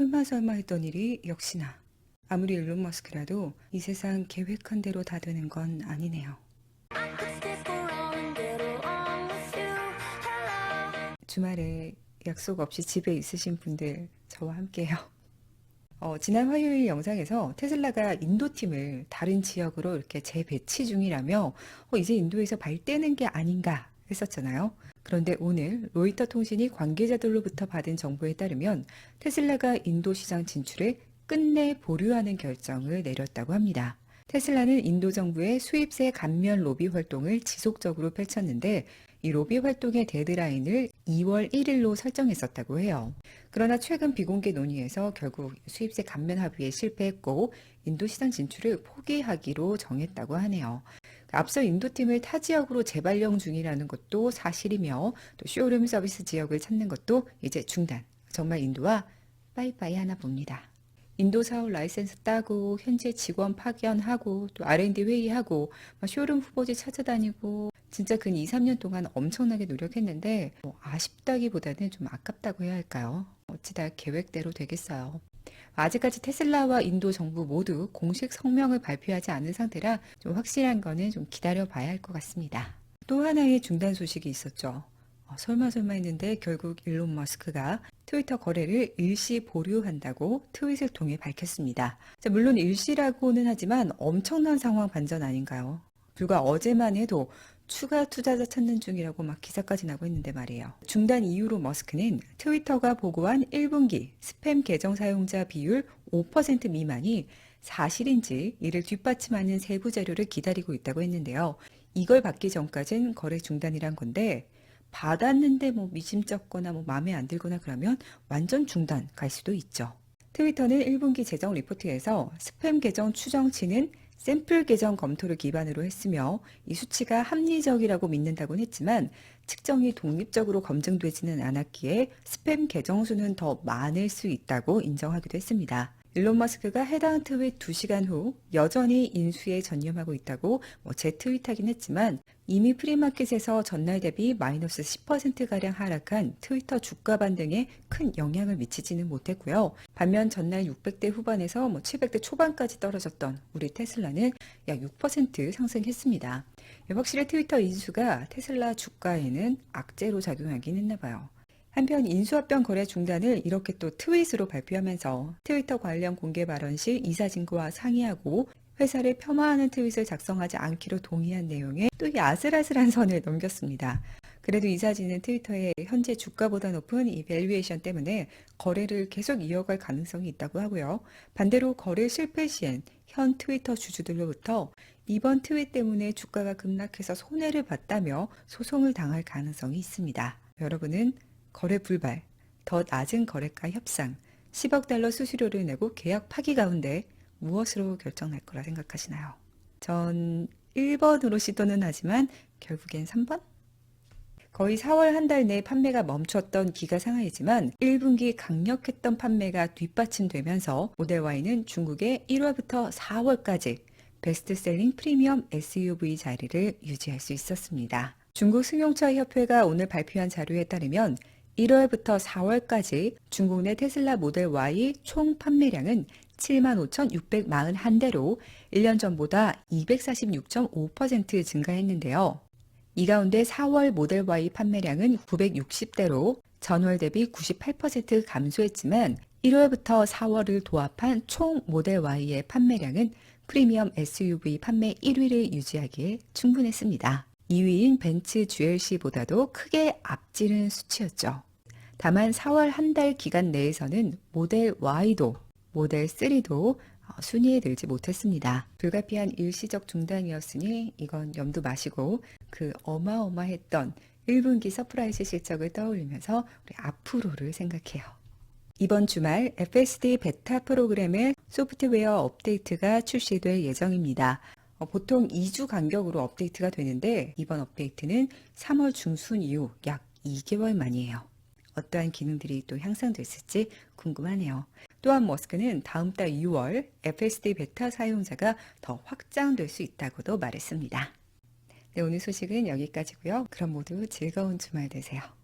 설마 설마 했던 일이 역시나 아무리 일론 머스크라도 이 세상 계획한 대로 다 되는 건 아니네요. 주말에 약속 없이 집에 있으신 분들 저와 함께요. 어, 지난 화요일 영상에서 테슬라가 인도팀을 다른 지역으로 이렇게 재배치 중이라며 어, 이제 인도에서 발 떼는 게 아닌가 했었잖아요. 그런데 오늘 로이터 통신이 관계자들로부터 받은 정보에 따르면 테슬라가 인도 시장 진출을 끝내 보류하는 결정을 내렸다고 합니다. 테슬라는 인도 정부의 수입세 감면 로비 활동을 지속적으로 펼쳤는데 이 로비 활동의 데드라인을 2월 1일로 설정했었다고 해요. 그러나 최근 비공개 논의에서 결국 수입세 감면 합의에 실패했고 인도 시장 진출을 포기하기로 정했다고 하네요. 앞서 인도팀을 타 지역으로 재발령 중이라는 것도 사실이며 또 쇼룸 서비스 지역을 찾는 것도 이제 중단. 정말 인도와 빠이빠이 하나 봅니다. 인도 사업 라이센스 따고 현재 직원 파견하고 또 R&D 회의하고 막 쇼룸 후보지 찾아다니고 진짜 근 2, 3년 동안 엄청나게 노력했는데 뭐 아쉽다기보다는 좀 아깝다고 해야 할까요? 어찌다 계획대로 되겠어요. 아직까지 테슬라와 인도 정부 모두 공식 성명을 발표하지 않은 상태라 좀 확실한 거는 좀 기다려 봐야 할 것 같습니다. 또 하나의 중단 소식이 있었죠. 어, 설마 설마 했는데 결국 일론 머스크가 트위터 거래를 일시 보류한다고 트윗을 통해 밝혔습니다. 자, 물론 일시라고는 하지만 엄청난 상황 반전 아닌가요? 불과 어제만 해도 추가 투자자 찾는 중이라고 막 기사까지 나고 있는데 말이에요. 중단 이후로 머스크는 트위터가 보고한 1분기 스팸 계정 사용자 비율 5% 미만이 사실인지 이를 뒷받침하는 세부 자료를 기다리고 있다고 했는데요. 이걸 받기 전까진 거래 중단이란 건데 받았는데 뭐 미심쩍거나 뭐 마음에 안 들거나 그러면 완전 중단 갈 수도 있죠. 트위터는 1분기 재정 리포트에서 스팸 계정 추정치는 샘플 계정 검토를 기반으로 했으며 이 수치가 합리적이라고 믿는다고는 했지만 측정이 독립적으로 검증되지는 않았기에 스팸 계정 수는 더 많을 수 있다고 인정하기도 했습니다. 일론 머스크가 해당 트윗 2시간 후 여전히 인수에 전념하고 있다고 뭐 재트윗하긴 했지만 이미 프리마켓에서 전날 대비 마이너스 10%가량 하락한 트위터 주가 반등에 큰 영향을 미치지는 못했고요. 반면 전날 600대 후반에서 뭐 700대 초반까지 떨어졌던 우리 테슬라는 약 6% 상승했습니다. 확실히 트위터 인수가 테슬라 주가에는 악재로 작용하긴 했나 봐요. 한편 인수합병 거래 중단을 이렇게 또 트윗으로 발표하면서 트위터 관련 공개 발언 시 이사진과 상의하고 회사를 폄하하는 트윗을 작성하지 않기로 동의한 내용에 또 이 아슬아슬한 선을 넘겼습니다. 그래도 이사진은 트위터의 현재 주가보다 높은 이 밸류에이션 때문에 거래를 계속 이어갈 가능성이 있다고 하고요. 반대로 거래 실패 시엔 현 트위터 주주들로부터 이번 트윗 때문에 주가가 급락해서 손해를 봤다며 소송을 당할 가능성이 있습니다. 여러분은 거래 불발, 더 낮은 거래가 협상, 10억 달러 수수료를 내고 계약 파기 가운데 무엇으로 결정날 거라 생각하시나요? 전 1번으로 시도는 하지만 결국엔 3번? 거의 4월 한 달내 판매가 멈췄던 기가 상하이지만 1분기 강력했던 판매가 뒷받침되면서 모델 Y는 중국의 1월부터 4월까지 베스트셀링 프리미엄 SUV 자리를 유지할 수 있었습니다. 중국 승용차 협회가 오늘 발표한 자료에 따르면 1월부터 4월까지 중국 내 테슬라 모델 Y 총 판매량은 75,641대로 1년 전보다 246.5% 증가했는데요. 이 가운데 4월 모델 Y 판매량은 960대로 전월 대비 98% 감소했지만 1월부터 4월을 도합한 총 모델 Y의 판매량은 프리미엄 SUV 판매 1위를 유지하기에 충분했습니다. 2위인 벤츠 GLC보다도 크게 앞지른 수치였죠. 다만 4월 한 달 기간 내에서는 모델 Y도 모델 3도 어, 순위에 들지 못했습니다. 불가피한 일시적 중단이었으니 이건 염두 마시고 그 어마어마했던 1분기 서프라이즈 실적을 떠올리면서 우리 앞으로를 생각해요. 이번 주말 FSD 베타 프로그램의 소프트웨어 업데이트가 출시될 예정입니다. 어, 보통 2주 간격으로 업데이트가 되는데 이번 업데이트는 3월 중순 이후 약 2개월 만이에요. 어떠한 기능들이 또 향상됐을지 궁금하네요. 또한 머스크는 다음 달 6월 FSD 베타 사용자가 더 확장될 수 있다고도 말했습니다. 네, 오늘 소식은 여기까지고요. 그럼 모두 즐거운 주말 되세요.